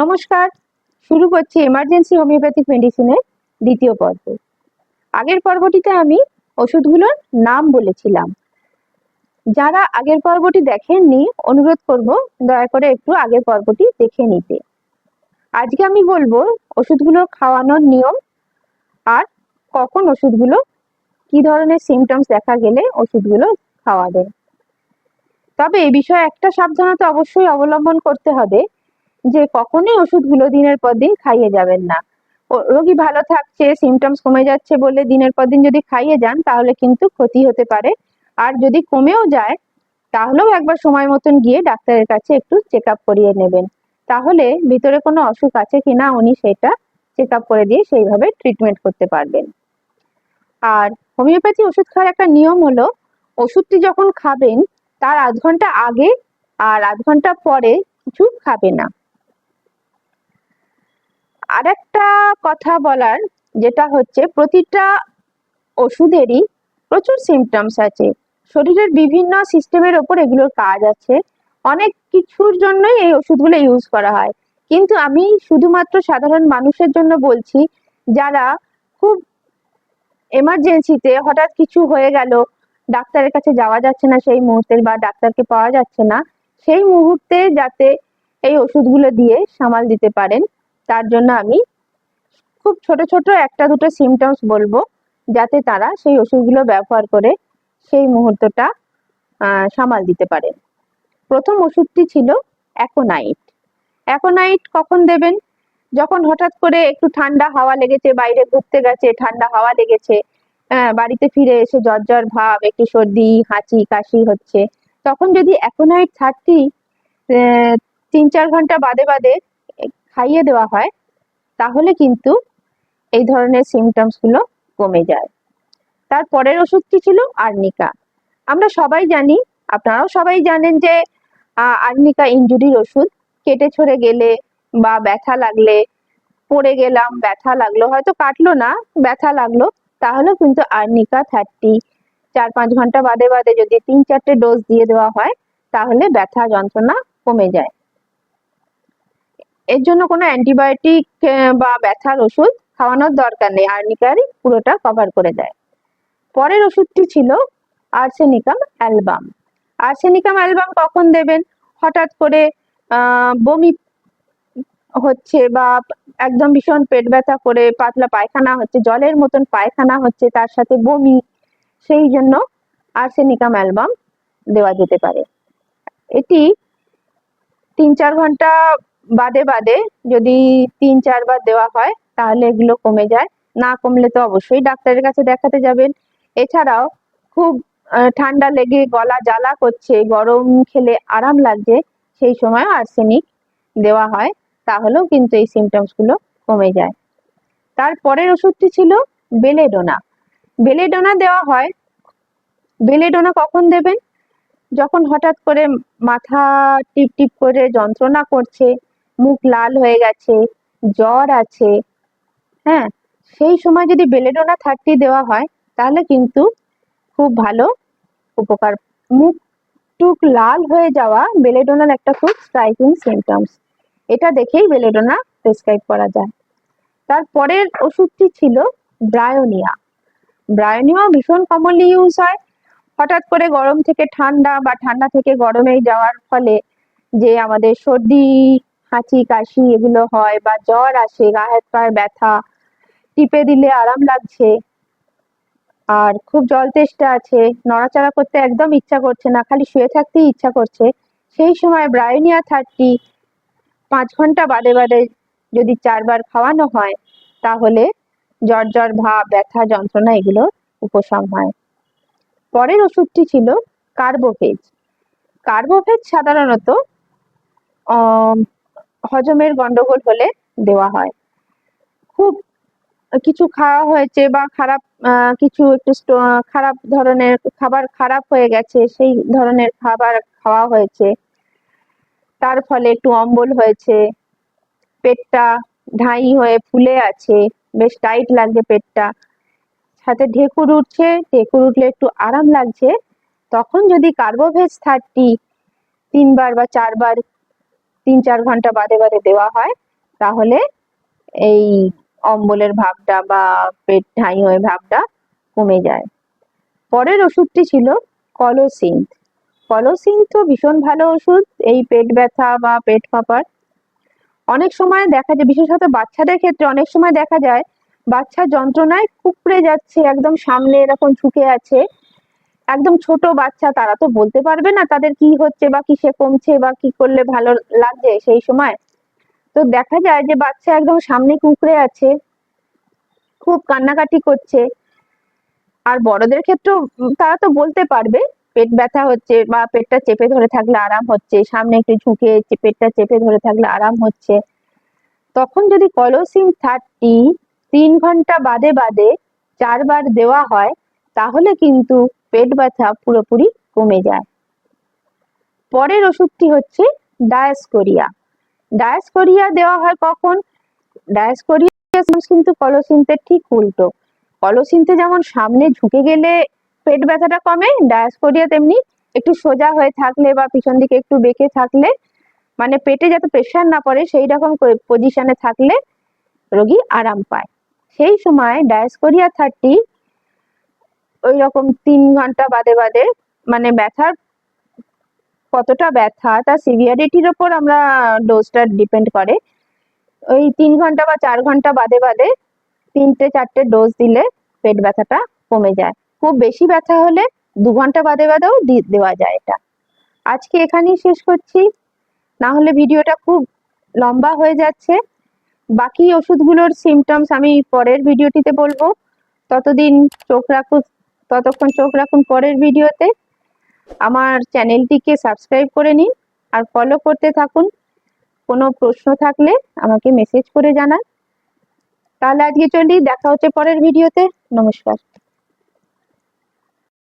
নমস্কার, শুরু করছি এমার্জেন্সি হোমিওপ্যাথিক মেডিসিনের দ্বিতীয় পর্ব। আগের পর্বটিতে আমি ওষুধগুলোর নাম বলেছিলাম। যারা আগের পর্বটি দেখেননি, অনুরোধ করব দয়া করে একটু আগের পর্বটি দেখে নিতে। আজকে আমি বলব ওষুধগুলো খাওয়ানোর নিয়ম আর কখন ওষুধগুলো, কি ধরনের সিমটমস দেখা গেলে ওষুধগুলো খাওয়াবে তবে এই বিষয়ে একটা সাবধানতা অবশ্যই অবলম্বন করতে হবে। যে কখনোই ওষুধগুলো দিনের পর দিন খাইয়ে যাবেন না। রোগী ভালো থাকছে সিমটমস কমে যাচ্ছে বলে দিনের পর দিন যদি খাইয়ে যান, তাহলে কিন্তু ক্ষতি হতে পারে। আর যদি কমেও যায়, তাহলেও একবার সময় মতন গিয়ে ডাক্তারের কাছে একটু চেক আপ করিয়ে নেবেন। তাহলে ভিতরে কোনো অসুখ আছে কিনা উনি সেটা চেক আপ করে দিয়ে সেইভাবে ট্রিটমেন্ট করতে পারবেন। আর হোমিওপ্যাথি ওষুধ খাওয়ার একটা নিয়ম হলো, ওষুধটি যখন খাবেন, তার আধ ঘণ্টা আগে আর আধ ঘণ্টা পরে কিছু খাবে না। আরেকটা কথা বলার, যেটা হচ্ছে প্রতিটা ওষুধেরই প্রচুর সিমটমস আছে। শরীরের বিভিন্ন সিস্টেমের ওপর এগুলোর কাজ আছে। অনেক কিছুর জন্যই এই ওষুধগুলো ইউজ করা হয়। কিন্তু আমি শুধুমাত্র সাধারণ মানুষের জন্য বলছি, যারা খুব এমার্জেন্সিতে হঠাৎ কিছু হয়ে গেল, ডাক্তারের কাছে যাওয়া যাচ্ছে না সেই মুহূর্তে বা ডাক্তারকে পাওয়া যাচ্ছে না, সেই মুহূর্তে যাতে এই ওষুধগুলো দিয়ে সামাল দিতে পারেন। তার জন্য আমি খুব ছোট ছোট একটা দুটো সিমটমস বলব যাতে তারা সেই ওষুধগুলো ব্যবহার করে সেই মুহূর্তটা সামাল দিতে পারে। প্রথম ওষুধটি ছিল অ্যাকোনাইট। অ্যাকোনাইট কখন দেবেন? যখন হঠাৎ করে একটু ঠান্ডা হাওয়া লেগেছে, বাইরে ঘুরতে গেছে, ঠান্ডা হাওয়া লেগেছে বাড়িতে ফিরে এসে জ্বর জ্বর ভাব, একটু সর্দি, হাঁচি, কাশি হচ্ছে, তখন যদি অ্যাকোনাইট থার্টি তিন চার ঘণ্টা বাদে বাদে খাইয়ে দেওয়া হয়, তাহলে কিন্তু এই ধরনের সিমটমসগুলো কমে যায়। তার পরের ওষুধটি ছিল? আর্নিকা। আমরা সবাই জানি, আপনারাও সবাই জানেন যে আর্নিকা ইনজুরির ওষুধ। কেটে ছড়ে গেলে বা ব্যথা লাগলে, পড়ে গেলাম, ব্যথা লাগল, হয়তো কাটলো না, ব্যথা লাগল, তাহলে কিন্তু আর্নিকা থার্টি চার, পাঁচ ঘণ্টা বাদে বাদে যদি তিন, চারটে ডোজ দিয়ে দেওয়া হয়, তাহলে ব্যথা যন্ত্রণা কমে যায়। এর জন্য কোনো অ্যান্টিবায়োটিক বা ব্যথার ওষুধ খাওয়ানোর দরকার নেই। আর্নিকারই পুরোটা কভার করে দেয়। পরের ওষুধটি ছিল আর্সেনিকাম অ্যালবাম আর্সেনিকাম অ্যালবাম কখন দেবেন? হঠাৎ করে বমি হচ্ছে বা একদম ভীষণ পেট ব্যথা করে, পাতলা পায়খানা হচ্ছে, জলের মতন পায়খানা হচ্ছে, তার সাথে বমি, সেই জন্য আর্সেনিকাম অ্যালবাম দেওয়া যেতে পারে। এটি তিন চার ঘণ্টা বাদে বাদে যদি তিন চারবার দেওয়া হয়, তাহলে এগুলো কমে যায়। না কমলে তো অবশ্যই ডাক্তারের কাছে দেখাতে যাবেন। এছাড়াও খুব ঠান্ডা লেগে গলা জ্বালা করছে, গরম খেলে আরাম লাগছে, সেই সময় আর্সেনিক দেওয়া হয়, তাহলেও কিন্তু এই সিমটমসগুলো কমে যায়। তারপরের ওষুধটি ছিল বেলেডোনা। বেলেডোনা দেওয়া হয়। বেলেডোনা কখন দেবেন? যখন হঠাৎ করে মাথা টিপ টিপ করে যন্ত্রণা করছে মুখ লাল হয়ে গেছে, জ্বর আছে হ্যাঁ? সেই সময় যদি বেলেডোনা থার্টি দেওয়া হয়, তাহলে কিন্তু খুব ভালো উপকার। মুখ টুক লাল হয়ে যাওয়া বেলেডোনার একটা খুব স্ট্রাইকিং সিমটমস এটা দেখেই বেলেডোনা প্রেসক্রাইব করা যায়। তারপরের ওষুধটি ছিল ব্রায়োনিয়া। ব্রায়োনিয়া ভীষণ কমনলি ইউজ হয়। হঠাৎ করে গরম থেকে ঠান্ডা বা ঠান্ডা থেকে গরমে যাওয়ার ফলে যে আমাদের সর্দি হাঁচি কাশি এগুলো হয় বা জ্বর আসে গা হাত পায়ে ব্যথা, টিপে দিলে আরাম লাগছে। আর খুব জল তেষ্টা আছে, নড়াচড়া করতে একদম ইচ্ছা করছে না, খালি শুয়ে থাকতেই ইচ্ছা করছে। সেই সময় ব্রায়োনিয়া থার্টি পাঁচ ঘণ্টা বাদে বাদে যদি চারবার খাওয়ানো হয়, তাহলে জ্বর জ্বর, ভাব, ব্যথা, যন্ত্রণা এগুলো উপশম হয়। পরের ওষুধটি ছিল কার্বোভেজ। কার্বোভেজ সাধারণত হজমের গন্ডগোল হলে দেওয়া হয়। খুব কিছু খাওয়া হয়েছে বা খারাপ কিছু একটু খারাপ ধরনের খাবার খারাপ হয়ে গেছে, সেই ধরনের খাবার খাওয়া হয়েছে। তার ফলে একটু অম্বল হয়েছে, পেটটা ঢাই হয়ে ফুলে আছে, বেশ টাইট লাগছে পেটটা। সাথে ঢেকুর উঠছে, ঢেকুর উঠলে একটু আরাম লাগছে। তখন যদি কার্বোভেজ থার্টি তিনবার বা চারবার তিন চার ঘণ্টা বাদে বাদে দেওয়া হয়, তাহলে এই অম্বলের ভাবটা বা পেট ঠাই হয়ে ভাবটা কমে যায়। পরের ওষুধটি ছিল কলোসিন্থ কলোসিন্থ ভীষণ ভালো ওষুধ, এই পেট ব্যথা বা পেট ফাঁপার। অনেক সময় দেখা যায়, বিশেষত বাচ্চাদের ক্ষেত্রে অনেক সময় দেখা যায় বাচ্চা যন্ত্রণায় কুকড়ে যাচ্ছে, একদম সামনে এরকম ঝুঁকে আছে একদম ছোট বাচ্চা, তারা তো বলতে পারবে না তাদের কি হচ্ছে বা কিসে কমছে বা কি করলে ভালো লাগছে সেই সময়। তো দেখা যায় যে বাচ্চা একদম সামনে কুঁকড়ে আছে, খুব কান্নাকাটি করছে। আর বড়দের ক্ষেত্রেও তারা তো বলতে পারবে, পেট ব্যথা হচ্ছে বা পেটটা চেপে ধরে থাকলে আরাম হচ্ছে, সামনে একটু ঝুঁকে পেটটা চেপে ধরে থাকলে আরাম হচ্ছে। তখন যদি কলোসিন থার্টি তিন ঘণ্টা বাদে বাদে চারবার দেওয়া হয়, তাহলে কিন্তু পেট ব্যথা পুরোপুরি কমে যায়। পরের ওষুধটি হচ্ছে ডায়াসকোরিয়া। ডায়াসকোরিয়া দেওয়া হয় কখন? ডায়াসকোরিয়া কিন্তু কলোসিন্থের ঠিক উল্টো। কলোসিন্থে যেমন সামনে ঝুঁকে গেলে পেট ব্যথাটা কমে, ডায়াসকোরিয়া তেমনি একটু সোজা হয়ে থাকলে বা পিছন দিকে একটু বেঁকে থাকলে মানে পেটে যাতে প্রেশার না পড়ে সেই রকম পজিশনে থাকলে রোগী আরাম পায়। সেই সময় ডায়াসকোরিয়া থার্টি ওই রকম তিন ঘণ্টা বাদে বাদে মানে ব্যথার কতটা ব্যথা, তার সিভিয়ারিটির ওপর আমরা ডোজটা ডিপেন্ড করে। ওই তিন ঘণ্টা বা চার ঘণ্টা বাদে বাদে তিনটে, চারটে ডোজ দিলে পেট ব্যথাটা কমে যায়। খুব বেশি ব্যথা হলে দু ঘণ্টা বাদে বাদেও দেওয়া যায় এটা। আজকে এখানেই শেষ করছি। না হলে ভিডিওটা খুব লম্বা হয়ে যাচ্ছে। বাকি ওষুধগুলোর সিমটমস আমি পরের ভিডিওটিতে বলব। ততদিন চোখ রাখুন। ততক্ষণ চোখ রাখুন পরের ভিডিওতে। আমার চ্যানেলটিকে সাবস্ক্রাইব করে নিন আর ফলো করতে থাকুন। কোনো প্রশ্ন থাকলে আমাকে মেসেজ করে জানান। তাহলে আজকে চলি, দেখা হচ্ছে পরের ভিডিওতে। নমস্কার।